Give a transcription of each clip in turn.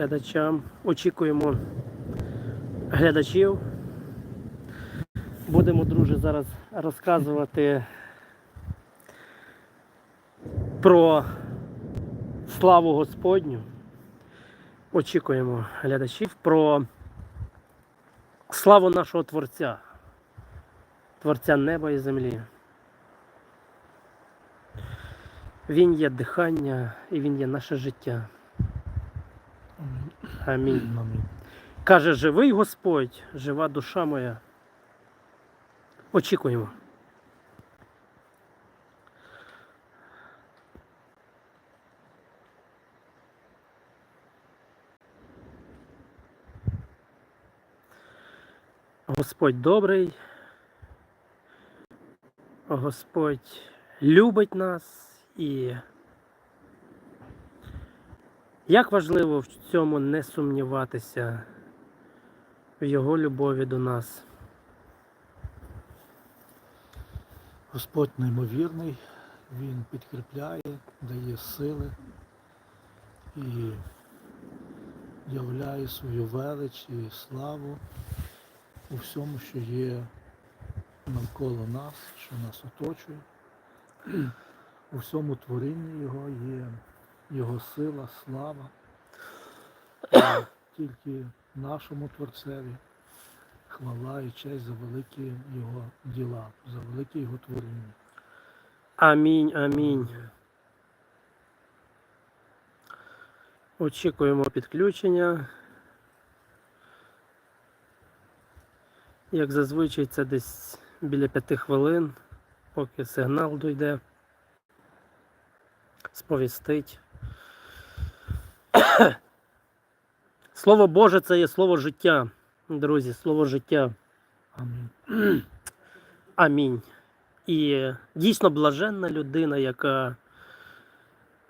глядачам. Очікуємо глядачів. Будемо, друже, зараз розказувати про славу Господню. Очікуємо глядачів про славу нашого Творця, Творця неба і землі. Він є дихання і він є наше життя. Амінь. Амінь. Каже, живий Господь, жива душа моя. Очікуємо. Господь добрий. Господь любить нас і як важливо в цьому не сумніватися в Його любові до нас. Господь неймовірний, Він підкріпляє, дає сили і являє свою велич і славу у всьому, що є навколо нас, що нас оточує. У всьому творінні Його є Його сила, слава. Тільки нашому Творцеві хвала і честь за великі Його діла, за велике Його творіння. Амінь, амінь. Очікуємо підключення. Як зазвичай, це десь біля п'яти хвилин, поки сигнал дойде, сповістить. Слово Боже це є слово життя, друзі, слово життя. Амінь. І дійсно блаженна людина, яка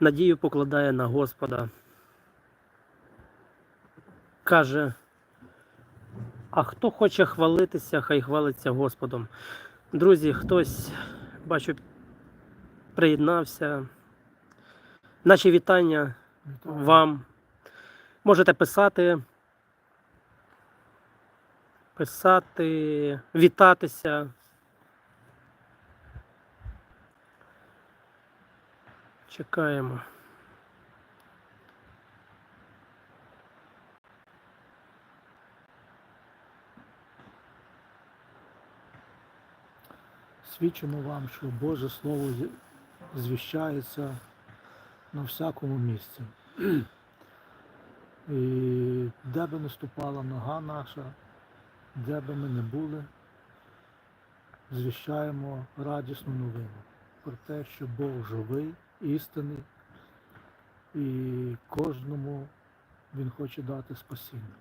надію покладає на Господа. Каже, а хто хоче хвалитися, хай хвалиться Господом. Друзі, хтось, бачу, приєднався. Наші вітання вам. Можете писати, писати, вітатися. Чекаємо. Свідчимо вам, що Боже Слово звіщається на всякому місці. І де би не ступала нога наша, де би ми не були, звіщаємо радісну новину про те, що Бог живий, істинний, і кожному Він хоче дати спасіння,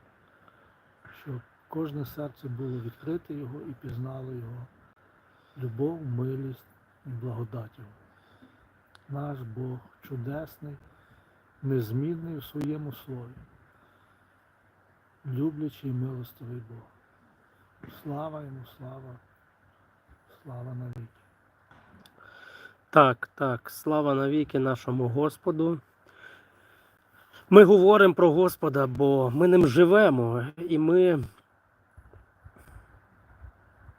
щоб кожне серце було відкрите Його і пізнало Його любов, милість і благодать Його. Наш Бог чудесний, незмінний у своєму слові, люблячий і милостивий Бог. Слава йому, слава, слава навіки. Так, так, слава навіки нашому Господу. Ми говоримо про Господа, бо ми ним живемо, і ми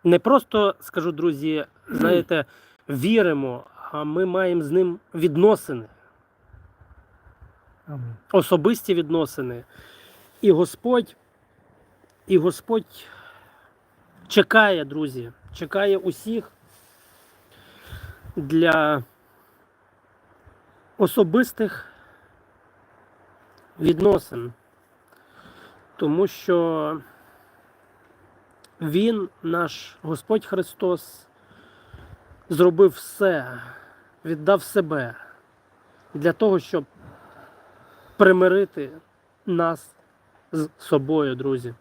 не просто, скажу, друзі, знаєте, віримо, а ми маємо з ним відносини, особисті відносини. І Господь, і Господь чекає, друзі, чекає усіх для особистих відносин, тому що Він, наш Господь Христос, зробив все, віддав себе для того, щоб примирити нас з собою, друзі.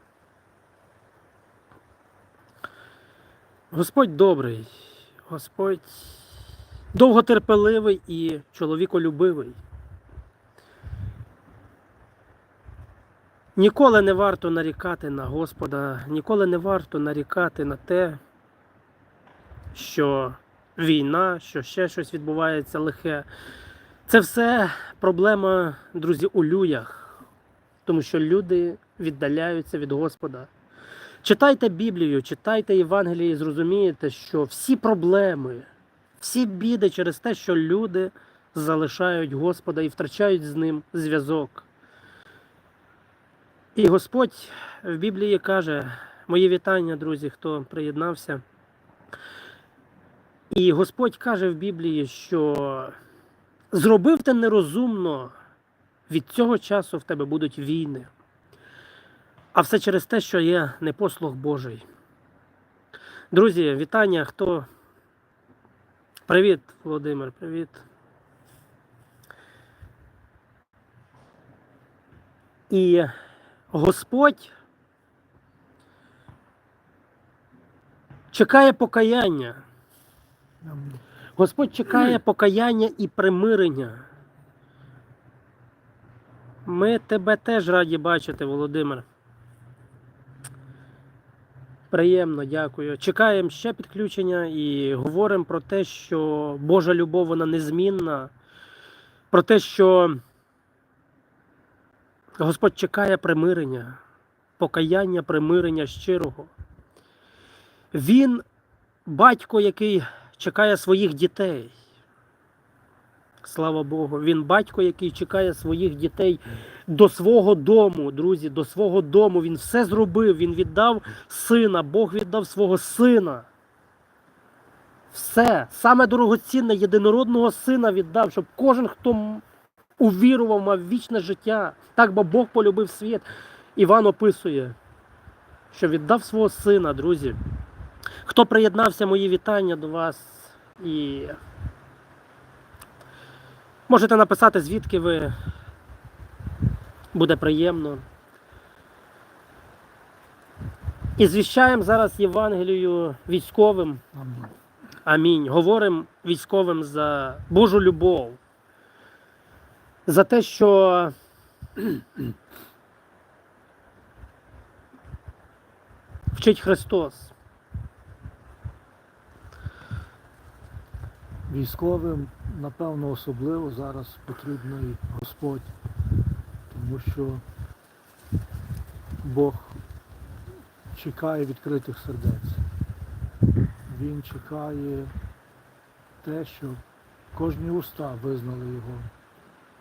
Господь добрий, Господь довготерпеливий і чоловіколюбивий. Ніколи не варто нарікати на Господа, ніколи не варто нарікати на те, що війна, що ще щось відбувається лихе. Це все проблема, друзі, у людях. тому що люди віддаляються від Господа. Читайте Біблію, читайте Євангеліє і зрозумієте, що всі проблеми, всі біди через те, що люди залишають Господа і втрачають з ним зв'язок. І Господь в Біблії каже: мої вітання, друзі, хто приєднався. І Господь каже в Біблії, що зробив ти нерозумно, від цього часу в тебе будуть війни. А все через те, що є непослух Божий. Друзі, вітання. Хто? Привіт, Володимир, привіт. І Господь чекає покаяння. Господь чекає покаяння і примирення. Ми тебе теж раді бачити, Володимир. Приємно, дякую. Чекаємо ще підключення і говоримо про те, що Божа любов вона незмінна, про те, що Господь чекає примирення, покаяння, примирення щирого. Він батько, який чекає своїх дітей. Слава Богу, він батько, який чекає своїх дітей до свого дому, друзі, до свого дому. Він все зробив, він віддав сина, Бог віддав свого сина. Все, саме дорогоцінне єдинородного сина віддав, щоб кожен, хто увірував, мав вічне життя. Так бо Бог полюбив світ. Іван описує, що віддав свого сина, друзі. Хто приєднався, мої вітання до вас і можете написати, звідки ви. Буде приємно. І звіщаємо зараз Євангелію військовим. Амінь. Говоримо військовим за Божу любов. За те, що вчить Христос. Військовим, напевно, особливо зараз потрібний Господь, тому що Бог чекає відкритих сердець. Він чекає те, що кожні уста визнали Його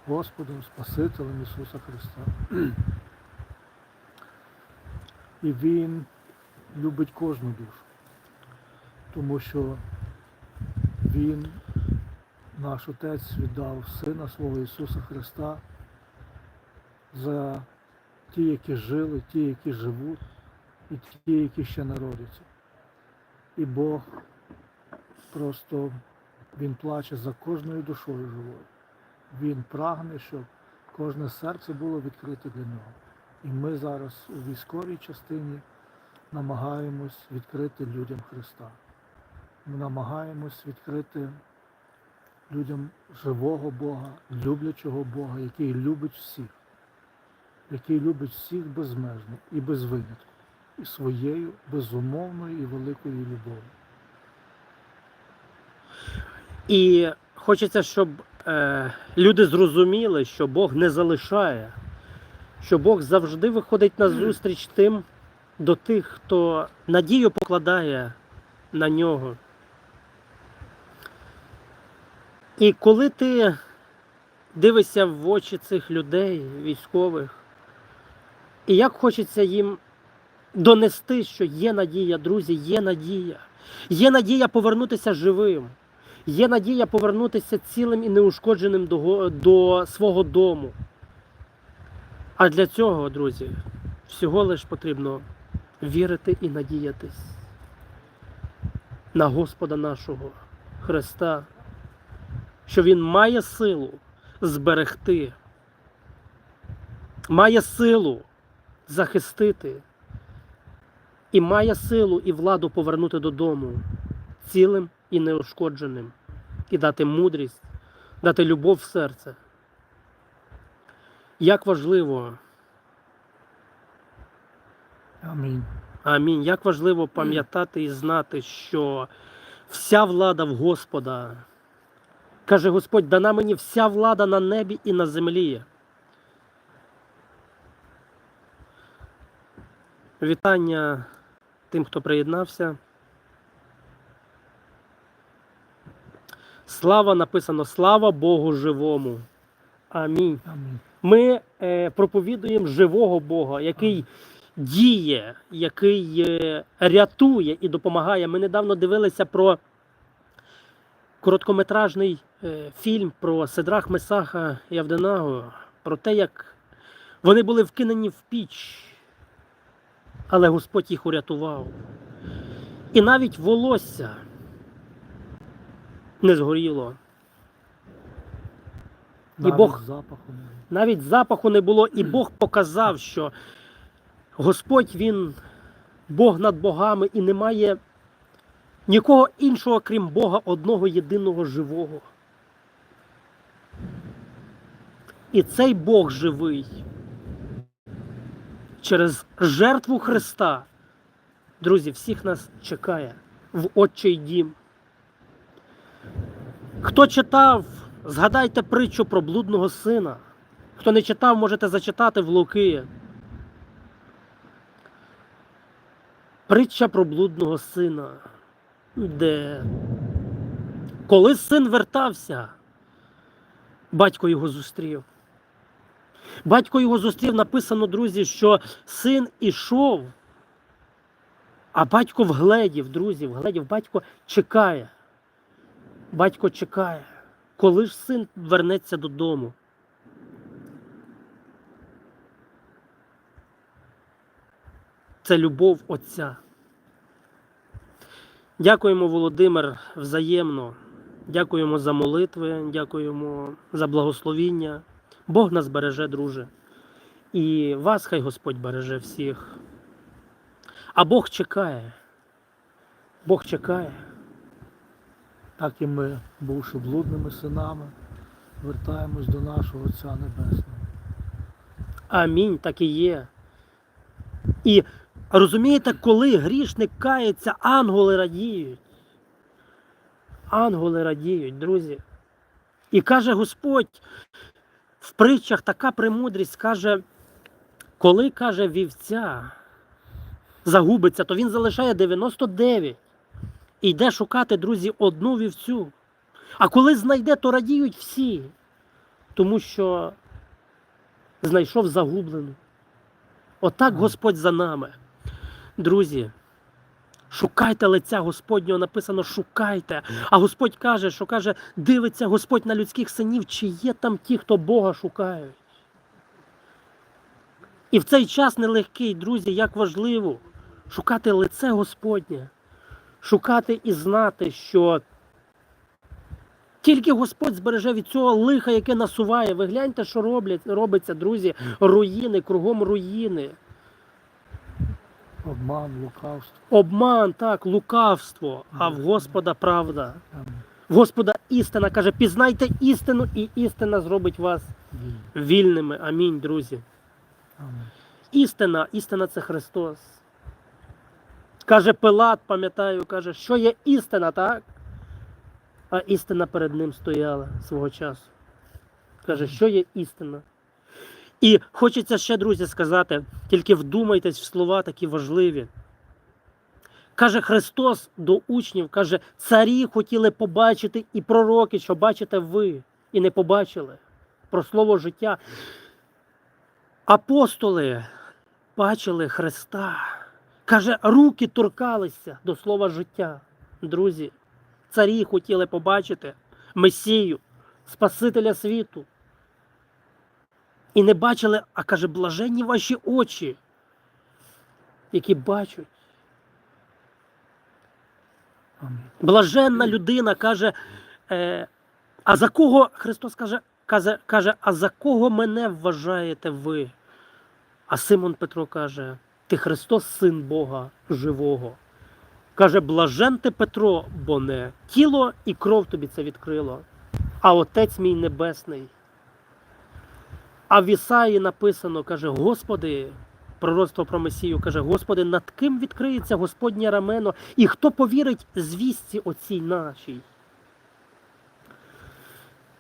Господом, Спасителем Ісуса Христа. І Він любить кожну душу, тому що він, наш Отець, віддав Сина свого Ісуса Христа за ті, які жили, ті, які живуть, і ті, які ще народяться. І Бог просто Він плаче за кожною душою живою. Він прагне, щоб кожне серце було відкрите для нього. І ми зараз у військовій частині намагаємось відкрити людям Христа. Ми намагаємось відкрити людям живого Бога, люблячого Бога, який любить всіх, який любить всіх безмежно і без винятку, і своєю безумовною і великою любов'ю. І хочеться, щоб е, люди зрозуміли, що Бог не залишає, що Бог завжди виходить на зустріч тим до тих, хто надію покладає на нього. І коли ти дивишся в очі цих людей, військових, і як хочеться їм донести, що є надія, друзі, є надія. Є надія повернутися живим. Є надія повернутися цілим і неушкодженим до, до свого дому. А для цього, друзі, всього лиш потрібно вірити і надіятись на Господа нашого Христа, що Він має силу зберегти, має силу захистити і має силу і владу повернути додому цілим і неушкодженим, і дати мудрість, дати любов в серце. Як важливо, Амінь. амінь, як важливо пам'ятати і знати, що вся влада в Господа. Каже Господь, дана мені вся влада на небі і на землі. Вітання тим, хто приєднався. Слава написано, слава Богу живому. Амінь. Амінь. Ми е, проповідуємо живого Бога, який діє, який е, рятує і допомагає. Ми недавно дивилися про короткометражний е, фільм про Седрах Месаха і Авденагу, про те, як вони були вкинені в піч, але Господь їх урятував. І навіть волосся не згоріло. І Бог- запаху. Навіть запаху не було, і Бог показав, що Господь він Бог над богами, і немає нікого іншого, крім Бога, одного єдиного живого. І цей Бог живий через жертву Христа, друзі, всіх нас чекає в Отчий дім. Хто читав, згадайте притчу про блудного сина. Хто не читав, можете зачитати в Луки. Притча про блудного сина, де коли син вертався, батько його зустрів. Батько його зустрів, написано, друзі, що син ішов, а батько вгледів, друзі, вгледів, батько чекає. Батько чекає, коли ж син вернеться додому. Це любов Отця. Дякуємо, Володимир, взаємно. Дякуємо за молитви, дякуємо за благословіння. Бог нас береже, друже. І вас хай Господь береже всіх. А Бог чекає. Бог чекає. Так і ми, бувши блудними синами, вертаємось до нашого Отця Небесного. Амінь, так і є. І розумієте, коли грішник кається, ангели радіють. Ангели радіють, друзі. І каже Господь в притчах така премудрість каже, коли каже вівця загубиться, то він залишає 99 і йде шукати, друзі, одну вівцю. А коли знайде, то радіють всі, тому що знайшов загублену. Отак. Господь за нами. Друзі, шукайте лиця Господнього, написано шукайте. А Господь каже, що каже, дивиться Господь на людських синів, чи є там ті, хто Бога шукають. І в цей час нелегкий, друзі, як важливо шукати лице Господнє, шукати і знати, що тільки Господь збереже від цього лиха, яке насуває. Ви гляньте, що роблять, робиться, друзі, руїни, кругом руїни. Обман, лукавство. Обман, так, лукавство, а в Господа правда. В Господа істина каже, пізнайте істину, і істина зробить вас вільними. Амінь, друзі. Істина, істина це Христос. Каже Пилат, пам'ятаю, каже, що є істина, так? А істина перед ним стояла свого часу. Каже, що є істина. І хочеться ще, друзі, сказати, тільки вдумайтесь в слова такі важливі. Каже Христос до учнів, каже, царі хотіли побачити і пророки, що бачите ви, і не побачили про слово життя. Апостоли бачили Христа. Каже, руки торкалися до слова життя. Друзі, царі хотіли побачити Месію, Спасителя світу. І не бачили, а каже, блаженні ваші очі, які бачать. Блаженна людина каже, е, а за кого Христос каже, каже, каже, а за кого мене вважаєте ви? А Симон Петро каже, ти Христос, син Бога живого. Каже, блажен ти Петро, бо не тіло і кров тобі це відкрило, а Отець мій Небесний. А в Ісаї написано, каже, Господи, пророцтво про Месію каже, Господи, над ким відкриється Господнє рамено, і хто повірить звістці оцій нашій?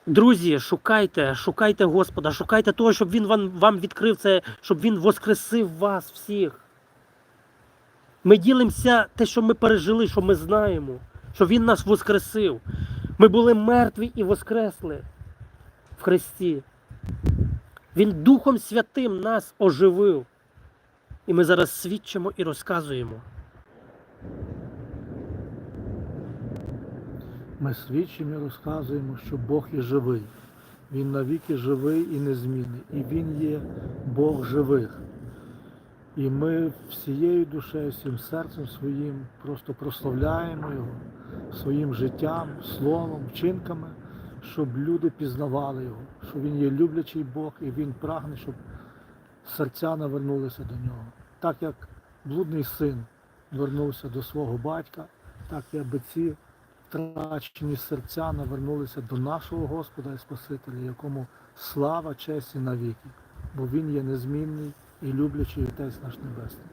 Друзі, шукайте, шукайте Господа, шукайте того, щоб Він вам, вам відкрив це, щоб Він воскресив вас всіх. Ми ділимося те, що ми пережили, що ми знаємо, що Він нас воскресив. Ми були мертві і воскресли в Христі. Він Духом Святим нас оживив. І ми зараз свідчимо і розказуємо. Ми свідчимо і розказуємо, що Бог є живий. Він навіки живий і незмінний. І Він є Бог живих. І ми всією душею, всім серцем своїм просто прославляємо Його своїм життям, словом, вчинками, щоб люди пізнавали Його, що Він є люблячий Бог і Він прагне, щоб серця навернулися до нього. Так як блудний син вернувся до свого батька, так і аби ці втрачені серця навернулися до нашого Господа і Спасителя, якому слава, честь і навіки, бо Він є незмінний і люблячий Отець наш Небесний.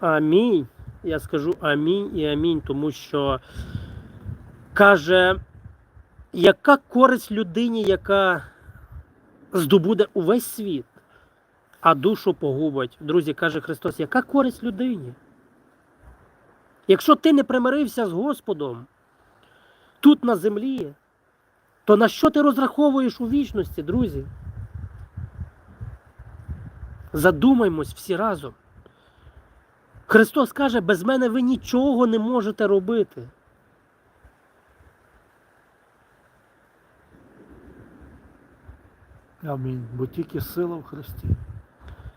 Амінь. Я скажу амінь і амінь, тому що каже, яка користь людині, яка здобуде увесь світ, а душу погубить. Друзі, каже Христос, яка користь людині? Якщо ти не примирився з Господом тут на землі, то на що ти розраховуєш у вічності, друзі? Задумаймось всі разом. Христос каже, без мене ви нічого не можете робити. Амінь. Бо тільки сила в Христі,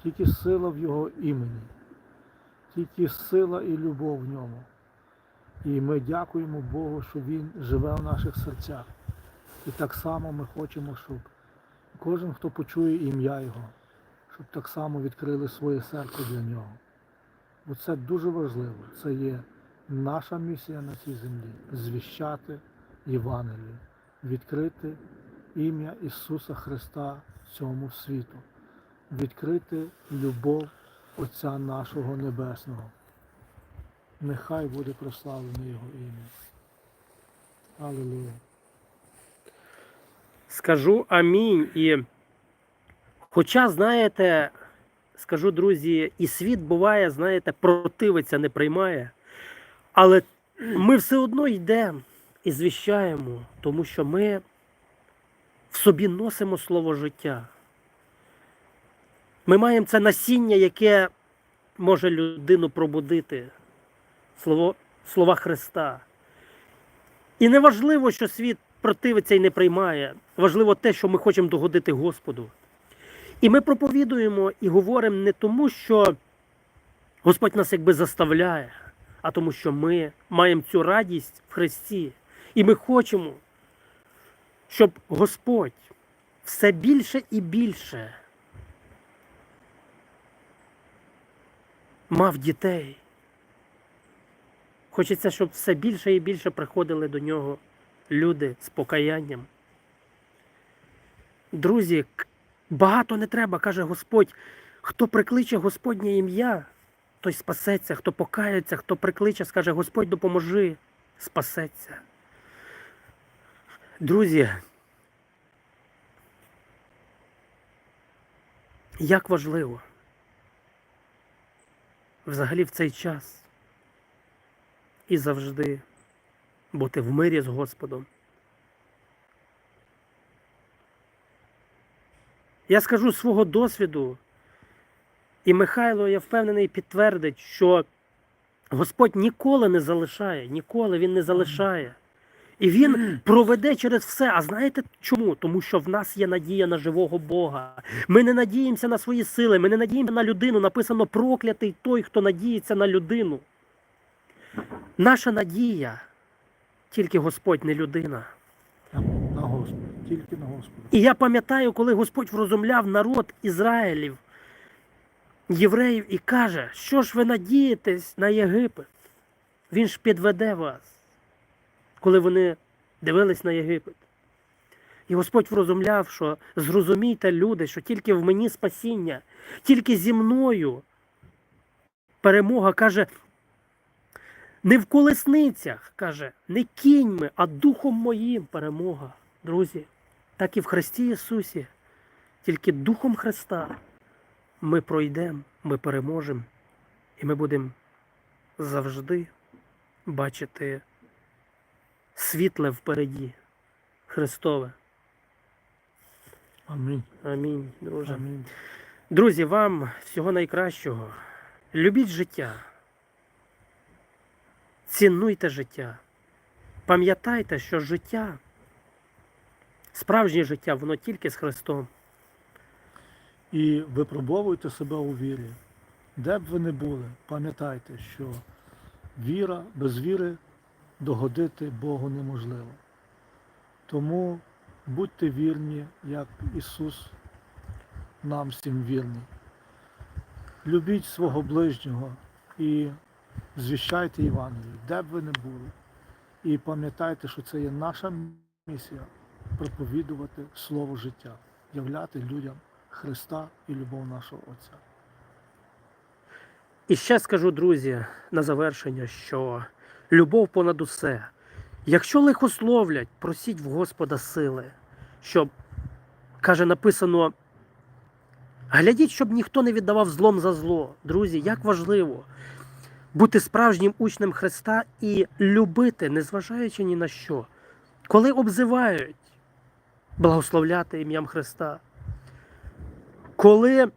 тільки сила в Його імені, тільки сила і любов в ньому. І ми дякуємо Богу, що Він живе в наших серцях. І так само ми хочемо, щоб кожен, хто почує ім'я Його, щоб так само відкрили своє серце для нього. Бо це дуже важливо. Це є наша місія на цій землі звіщати Євангелію, відкрити ім'я Ісуса Христа цьому світу, відкрити любов Отця нашого Небесного. Нехай буде прославлене Його ім'я. Аллилуйя. Скажу амінь. І хоча, знаєте, скажу, друзі, і світ буває, знаєте, противиться, не приймає, але ми все одно йдемо і звіщаємо, тому що ми в собі носимо слово життя. Ми маємо це насіння, яке може людину пробудити. Слово, слова Христа. І не важливо, що світ противиться і не приймає. Важливо те, що ми хочемо догодити Господу. І ми проповідуємо і говоримо не тому, що Господь нас якби заставляє, а тому, що ми маємо цю радість в Христі. І ми хочемо, щоб Господь все більше і більше мав дітей. Хочеться, щоб все більше і більше приходили до нього люди з покаянням. Друзі, багато не треба, каже Господь. Хто прикличе Господнє ім'я, той спасеться, хто покається, хто прикличе, скаже Господь допоможи, спасеться. Друзі, як важливо взагалі в цей час і завжди бути в мирі з Господом. Я скажу свого досвіду, і Михайло, я впевнений, підтвердить, що Господь ніколи не залишає, ніколи Він не залишає. І Він проведе через все. А знаєте чому? Тому що в нас є надія на живого Бога. Ми не надіємося на свої сили, ми не надіємося на людину. Написано проклятий той, хто надіється на людину. Наша надія тільки Господь, не людина. На, Господа, тільки на Господа. І я пам'ятаю, коли Господь врозумляв народ Ізраїлів, євреїв, і каже, що ж ви надієтесь на Єгипет? Він ж підведе вас, коли вони дивились на Єгипет. І Господь врозумляв, що зрозумійте, люди, що тільки в мені спасіння, тільки зі мною перемога каже, не в колесницях, каже, не кіньми, а духом моїм перемога, друзі. Так і в Христі Ісусі. Тільки Духом Христа ми пройдемо, ми переможемо І ми будемо завжди бачити світле впереді, Христове. Амінь. Амінь, друже. Амінь. Друзі, вам всього найкращого. Любіть життя. Цінуйте життя. Пам'ятайте, що життя, справжнє життя, воно тільки з Христом. І випробовуйте себе у вірі. Де б ви не були, пам'ятайте, що віра без віри догодити Богу неможливо. Тому будьте вірні, як Ісус нам всім вірний. Любіть свого ближнього і звіщайте Євангелію, де б ви не були. І пам'ятайте, що це є наша місія проповідувати Слово життя, являти людям Христа і любов нашого Отця. І ще скажу, друзі, на завершення, що любов понад усе. Якщо лихословлять, просіть в Господа сили, щоб, каже, написано, глядіть, щоб ніхто не віддавав злом за зло. Друзі, як важливо бути справжнім учнем Христа і любити, незважаючи ні на що. Коли обзивають, благословляти ім'ям Христа. Коли,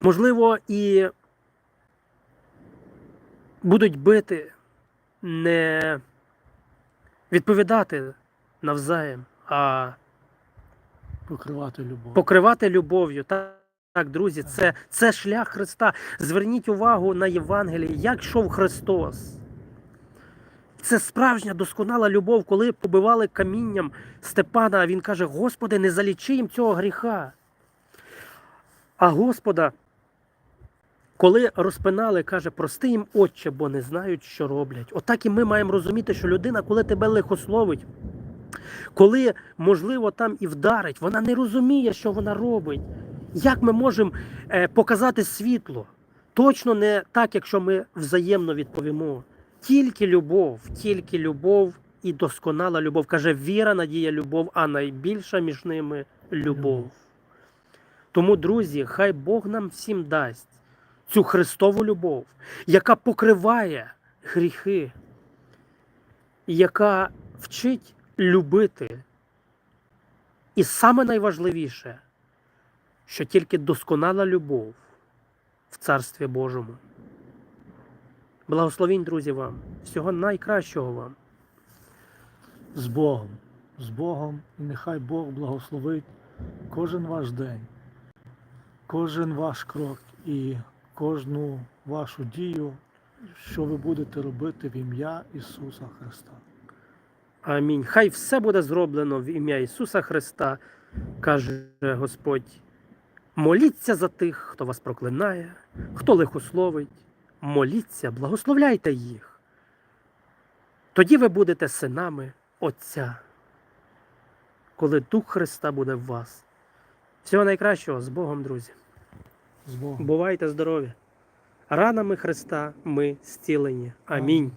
можливо, і будуть бити, не відповідати навзаєм, а Покривати любов. покривати любов'ю. Так, так, друзі, це, це шлях Христа. Зверніть увагу на Євангеліє, як йшов Христос. Це справжня досконала любов, коли побивали камінням Степана, а він каже: Господи, не залічи їм цього гріха. А Господа, коли розпинали, каже, прости їм, Отче, бо не знають, що роблять. Отак і ми маємо розуміти, що людина, коли тебе лихословить, коли, можливо, там і вдарить, вона не розуміє, що вона робить. Як ми можемо е, показати світло? Точно не так, якщо ми взаємно відповімо. Тільки любов, тільки любов і досконала любов. Каже, віра, надія, любов, а найбільша між ними любов. Тому, друзі, хай Бог нам всім дасть цю Христову любов, яка покриває гріхи, яка вчить любити. І саме найважливіше, що тільки досконала любов в Царстві Божому. Благословінь, друзі, вам, всього найкращого вам. З Богом. З Богом. І нехай Бог благословить кожен ваш день, кожен ваш крок і кожну вашу дію, що ви будете робити в ім'я Ісуса Христа. Амінь. Хай все буде зроблено в ім'я Ісуса Христа, каже Господь. Моліться за тих, хто вас проклинає, хто лихословить. Моліться, благословляйте їх. Тоді ви будете синами Отця, коли Дух Христа буде в вас. Всього найкращого з Богом, друзі. Бувайте здорові! Ранами Христа ми зцілені. Амінь.